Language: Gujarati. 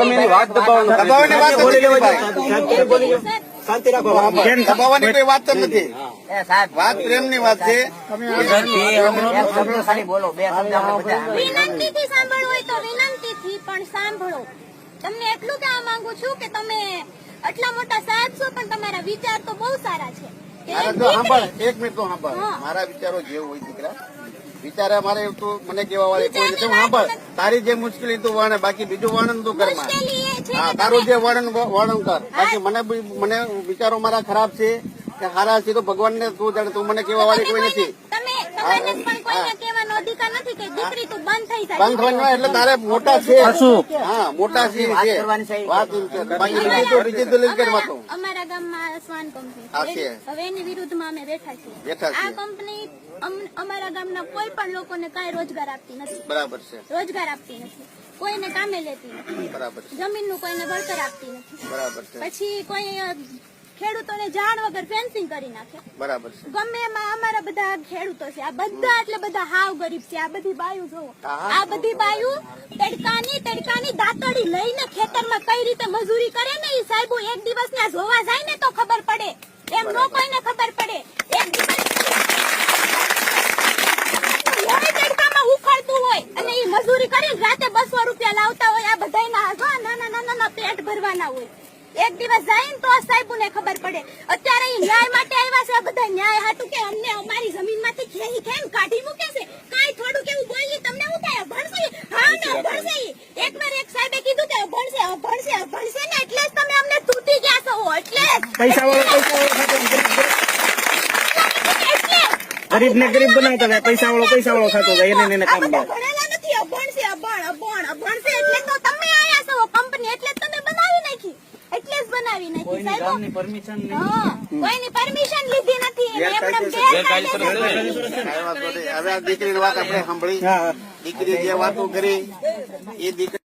તમે એની વાત દબાવવાનો દબાવવાની વાત બોલી લેવા ભાઈ. દો. શાંતિથી બોલી જાઓ. શાંતિ રાખો દબાવવાની કોઈ વાત નથી. એ સાહેબ વાત વાત છે. એક શબ્દ ખાલી બોલો. બે શબ્દ આપણે બધા વિનંતીથી સાંભળવું હોય તો વિનંતીથી પણ સાંભળો. તમને એટલું કહેવા માંગુ છું કે તમે આટલા મોટા સાહેબ છો પણ તમારા વિચાર તો બહુ સારા છે. મારા એક જો સાંભળ દીકરી- એક મિનિટ તો સાંભળ. મારા વિચારો જે હોય દીકરા. વિચારે મારે તું મને કેવા વાળી કોઈ નથી. હું સાંભળ તારી જે મુશ્કેલી તું વર્ણે બાકી બીજું વર્ણન તું કર હા તારું જે વર્ણન વર્ણન કર. બાકી મને મને વિચારો મારા ખરાબ છે કે સારા છે તો ભગવાન ને તું જાણે તું મને કેવા વાળી કોઈ નથી. તમે પણ કોઈને કહેવાનો અધિકાર નથી કે દીકરી તું બંધ થઈ જાય. બંધ થવાનું એટલે તારે મોટા છે. હા મોટા છે વાત છે કરવાની છે. વાત એમ છે. બાકી બીજી દલીલ કરવા તો અમારા- ગામમાં સ્વાન કંપની હવે એની વિરુદ્ધમાં અમે બેઠા છીએ. આ કંપની અમ- અમારા ગામના કોઈ પણ લોકોને કાંઈ રોજગાર આપતી નથી. બરાબર છે. રોજગાર આપતી નથી. કોઈને કામે લેતી નથી. બરાબર છે. જમીનનું કોઈને વળતર આપતી નથી. બરાબર છે. પછી કોઈ ખેડૂતોને જાણ વગર ફેન્સિંગ કરી નાખે બરાબર છે. ગમે એમાં અમારા બધા ખેડૂતો છે. આ બધા એટલે બધા હાવ ગરીબ છે. આ બધી બાયુ જોવો આ બધી બાયુ તડકાની તડકાની દાતડી લઈને ખેતરમાં કઈ રીતે મજૂરી કરે ને એ સાહેબો એક દિવસ ના જોવા જાય ને તો ખબર પડે. એમ નો કોઈને ખબર પડે. એક દિવસ ઉખડતું હોય અને એ મજૂરી કરીને રાતે બસો રૂપિયા લાવતા હોય. આ બધા નાના નાના નાના પેટ ભરવાના હોય. એક દિવસ જાય તો સાહેબ ને ખબર પડે. અત્યારે ન્યાય માટે આવ્યા છે બધા ન્યાય હાટું કે અમને અમારી જમીનમાંથી ખેરી ખેમ કાઢી મૂકે છે. કાંઈ થોડું કેવું બોલી તમને હું થાય ભણશે? હા ને ભણશે એક વાર એક સાહેબે કીધું કે ભણશે ભણશે ભણશે ને એટલે જ તમે અમને તૂટી ગયા છો એટલે. પૈસા વાળો પૈસા ગરીબ ને ગરીબ બનાવતા જાય પૈસા વાળો પૈસા વાળો થતો જાય એને એને કામ બધા મળે ભણેલા નથી અભણ છે અભણ અભણ અભણ છે એટલે તો તમે આયા છો કંપની એટલે જ તમે બનાવી નાખી એટલે નથી સાહેબ? પરમિશન કોઈની પરમિશન લીધી નથી. હવે આ દીકરીની વાત આપણે સાંભળી. દીકરી જે વાતો કરી એ દીકરી